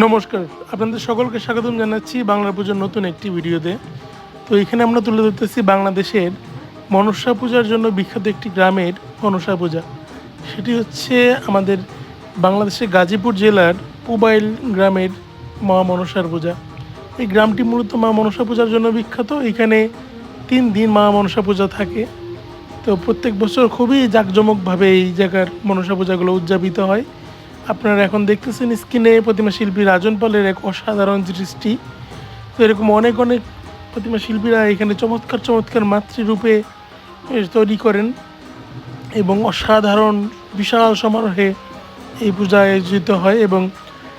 নমস্কার, আপনাদের সকলকে স্বাগতম জানাচ্ছি বাংলা পুজোর নতুন একটি ভিডিওতে। তো এখানে আমরা তুলে ধরতেছি বাংলাদেশের মনসা পূজার জন্য বিখ্যাত একটি গ্রামের মনসা পূজা। সেটি হচ্ছে আমাদের বাংলাদেশের গাজীপুর জেলার পুবাইল গ্রামের মা মনসার পূজা। এই গ্রামটি মূলত মা মনসা পূজার জন্য বিখ্যাত। এখানে তিন দিন মা মনসা পূজা থাকে। তো প্রত্যেক বছর খুবই জাঁকজমকভাবে এই জায়গার মনসা পূজাগুলো উদযাপিত হয়। আপনারা এখন দেখতেছেন স্ক্রিনে প্রতিমা শিল্পী রাজন পালের এক অসাধারণ সৃষ্টি তো এরকম অনেক অনেক প্রতিমা শিল্পীরা এখানে চমৎকার চমৎকার মাতৃরূপে তৈরি করেন এবং অসাধারণ বিশাল সমারোহে এই পূজা আয়োজিত হয় এবং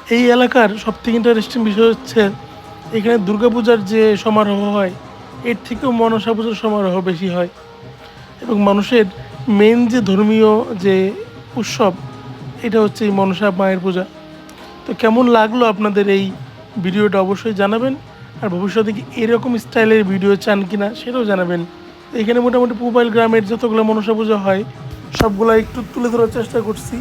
এই এলাকার সবথেকে ইন্টারেস্টিং বিষয় হচ্ছে এখানে দুর্গাপূজার যে সমারোহ হয়, এর থেকেও মনসা পূজার সমারোহ বেশি হয় এবং মানুষের মেন যে ধর্মীয় যে উৎসব এটা হচ্ছে এই মনসা মায়ের পূজা। তো কেমন লাগল আপনাদের এই ভিডিওটা অবশ্যই জানাবেন, আর ভবিষ্যতে কি এরকম স্টাইলের ভিডিও চান কি না সেটাও জানাবেন। এখানে মোটামুটি মোবাইল গ্রামের যতগুলো মনসা পূজা হয়, সবগুলো একটু তুলে ধরার চেষ্টা করছি।